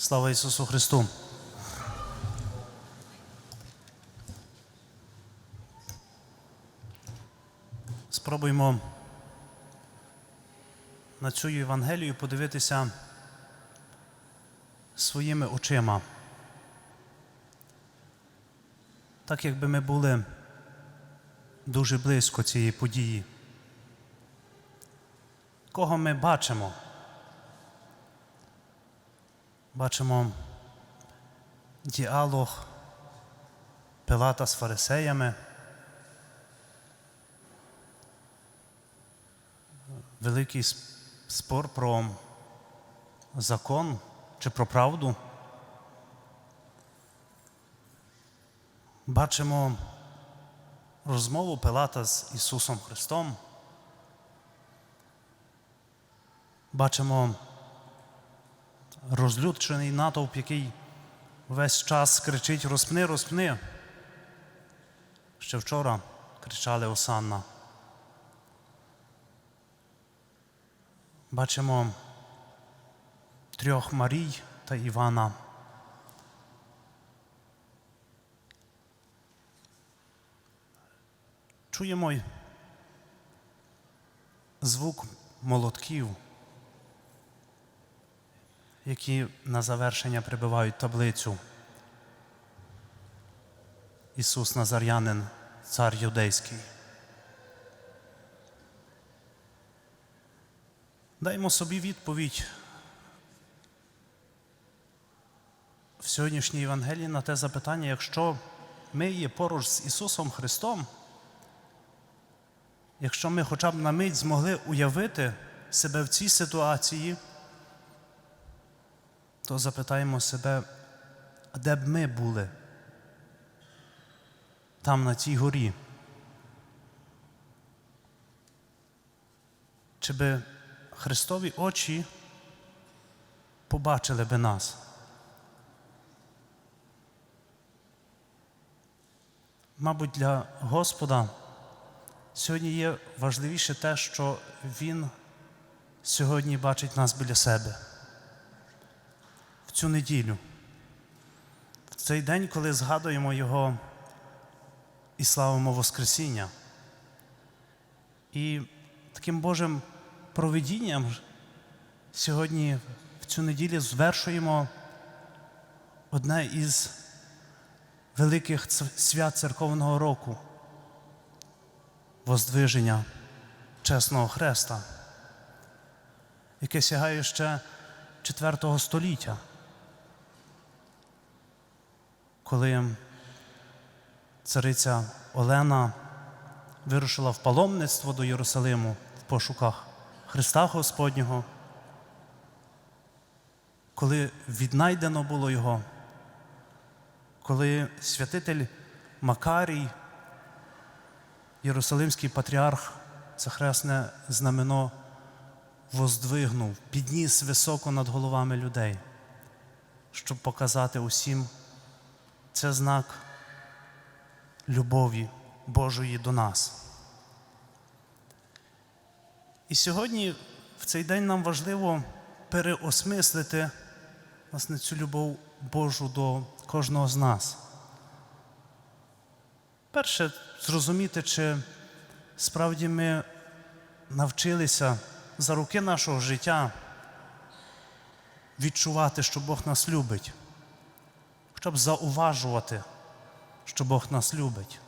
Слава Ісусу Христу! Спробуємо на цю Євангелію подивитися своїми очима. Так якби ми були дуже близько цієї події. Кого ми бачимо? Бачимо діалог Пилата з фарисеями, великий спор про закон чи про правду. Бачимо розмову Пилата з Ісусом Христом. Бачимо розлючений натовп, який весь час кричить розпни, розпни. Ще вчора кричали Осанна. Бачимо трьох Марій та Івана. Чуємо звук молотків які на завершення прибивають таблицю. Ісус Назарянин, цар юдейський. Даймо собі відповідь в сьогоднішній Євангелії на те запитання, якщо ми є поруч з Ісусом Христом, якщо ми хоча б на мить змогли уявити себе в цій ситуації, то запитаємо себе, а де б ми були там на цій горі? Чи би Христові очі побачили би нас? Мабуть, для Господа сьогодні є важливіше те, що Він сьогодні бачить нас біля себе в цю неділю, в цей день, коли згадуємо Його і славимо Воскресіння. І таким Божим провидінням сьогодні в цю неділю звершуємо одне із великих свят церковного року Воздвиження Чесного Хреста, яке сягає ще IV століття. Коли цариця Олена вирушила в паломництво до Єрусалиму в пошуках Христа Господнього, коли віднайдено було його, коли святитель Макарій, Єрусалимський патріарх, це хресне знамено воздвигнув, підніс високо над головами людей, щоб показати усім, це знак любові Божої до нас. І сьогодні, в цей день, нам важливо переосмислити власне, цю любов Божу до кожного з нас. Перше, зрозуміти, чи справді ми навчилися за роки нашого життя відчувати, що Бог нас любить хоча б зауважувати, що Бог нас любить,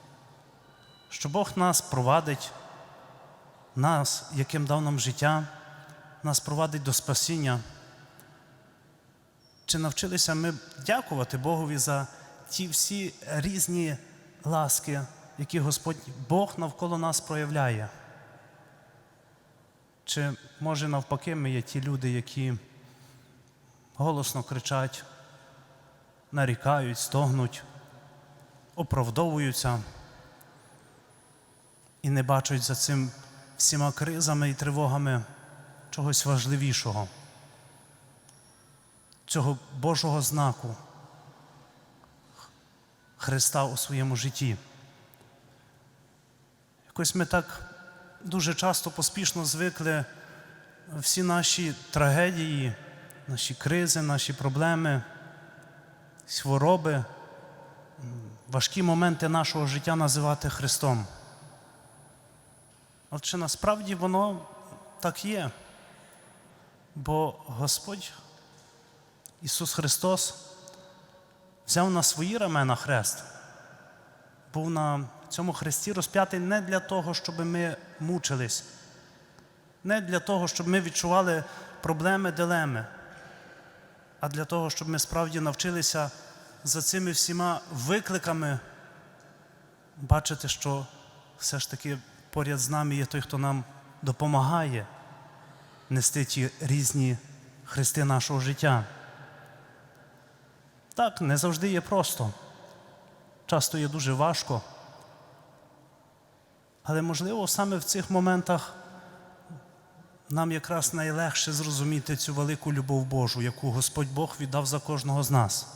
що Бог нас провадить, нас, яким дав нам життя, нас провадить до спасіння. Чи навчилися ми дякувати Богові за ті всі різні ласки, які Господь Бог навколо нас проявляє? Чи може навпаки ми є ті люди, які голосно кричать, нарікають, стогнуть, оправдовуються і не бачать за цим всіма кризами і тривогами чогось важливішого, цього Божого знаку Христа у своєму житті. Якось ми так дуже часто поспішно звикли всі наші трагедії наші кризи, наші проблеми, хвороби, важкі моменти нашого життя називати Христом. От чи насправді воно так є? Бо Господь Ісус Христос взяв на свої рамена хрест, був на цьому хресті розп'ятий не для того, щоб ми мучились, не для того, щоб ми відчували проблеми, дилеми, а для того, щоб ми справді навчилися за цими всіма викликами бачити, що все ж таки поряд з нами є той, хто нам допомагає нести ті різні хрести нашого життя. Так, не завжди є просто. Часто є дуже важко. Але, можливо, саме в цих моментах нам якраз найлегше зрозуміти цю велику любов Божу, яку Господь Бог віддав за кожного з нас.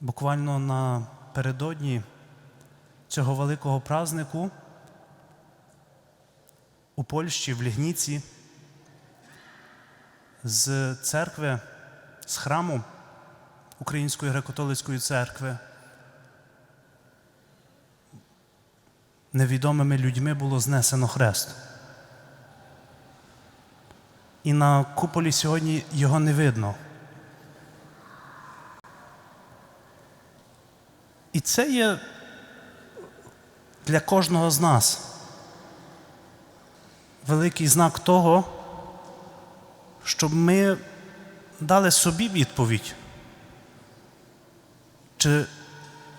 Буквально напередодні цього великого празнику у Польщі, в Лігніці, з церкви, з храму Української греко-католицької церкви невідомими людьми було знесено хрест. І на куполі сьогодні його не видно. І це є для кожного з нас великий знак того, щоб ми дали собі відповідь, чи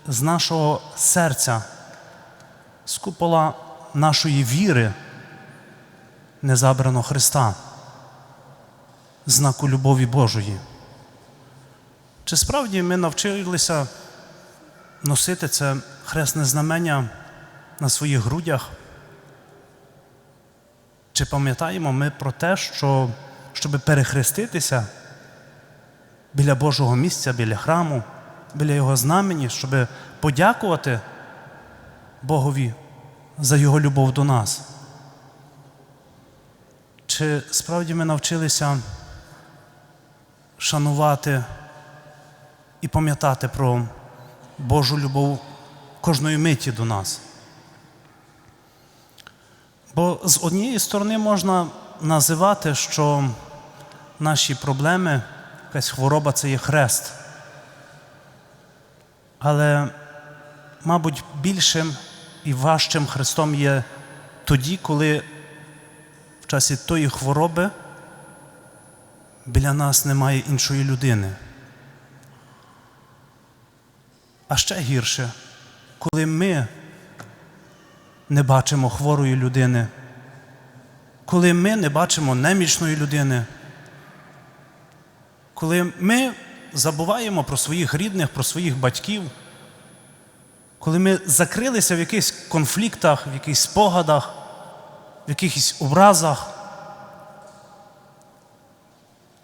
з нашого серця, з купола нашої віри не забрано Христа, знаку любові Божої. Чи справді ми навчилися носити це хресне знамення на своїх грудях? Чи пам'ятаємо ми про те, що щоб перехреститися біля Божого місця, біля храму, біля Його знамені, щоб подякувати Богові за Його любов до нас? Чи справді ми навчилися шанувати і пам'ятати про Божу любов кожної миті до нас? Бо з однієї сторони можна називати, що наші проблеми, якась хвороба це є хрест. Але, мабуть, більшим і важчим хрестом є тоді, коли в часі тої хвороби біля нас немає іншої людини. А ще гірше, коли ми не бачимо хворої людини, коли ми не бачимо немічної людини, коли ми забуваємо про своїх рідних, про своїх батьків, коли ми закрилися в якихось конфліктах, в якихось спогадах, в якихось образах,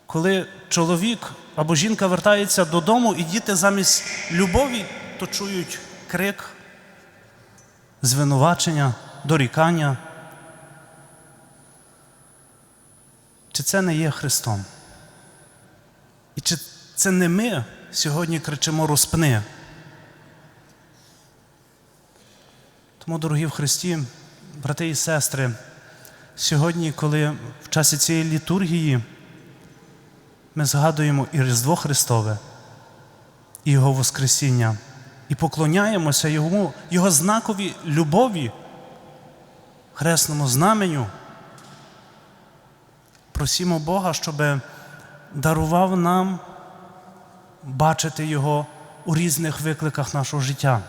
коли чоловік або жінка вертається додому і діти замість любові, то чують крик, звинувачення, дорікання. Чи це не є Христом? І чи це не ми сьогодні кричимо розпни? Тому, дорогі в Христі, брати і сестри, сьогодні, коли в часі цієї літургії ми згадуємо і Різдво Христове, і Його Воскресіння, і поклоняємося Йому, Його знакові любові, хресному знаменю, просімо Бога, щоб дарував нам бачити Його у різних викликах нашого життя,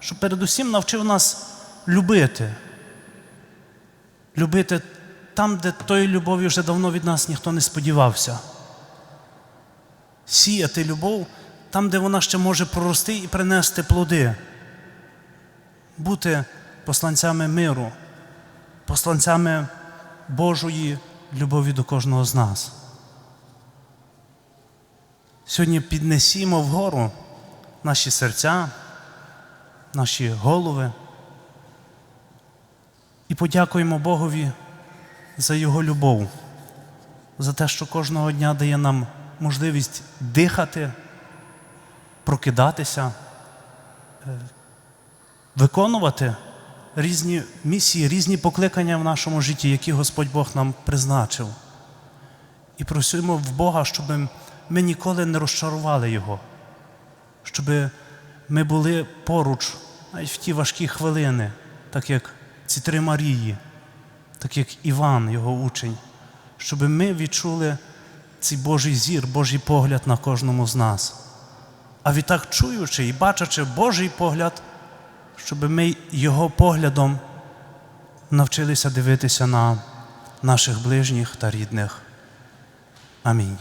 щоб передусім навчив нас любити. Любити там, де тої любові вже давно від нас ніхто не сподівався. Сіяти любов там, де вона ще може прорости і принести плоди. Бути посланцями миру, посланцями Божої любові до кожного з нас. Сьогодні піднесімо вгору наші серця, наші голови і подякуємо Богові за Його любов, за те, що кожного дня дає нам можливість дихати, прокидатися, е, виконувати різні місії, різні покликання в нашому житті, які Господь Бог нам призначив. І просимо в Бога, щоб ми ніколи не розчарували Його, щоб ми були поруч навіть в ті важкі хвилини, так як ці три Марії, так як Іван, його учень, щоб ми відчули цей Божий зір, Божий погляд на кожному з нас. А відтак, чуючи і бачачи Божий погляд, щоб ми його поглядом навчилися дивитися на наших ближніх та рідних. Амінь.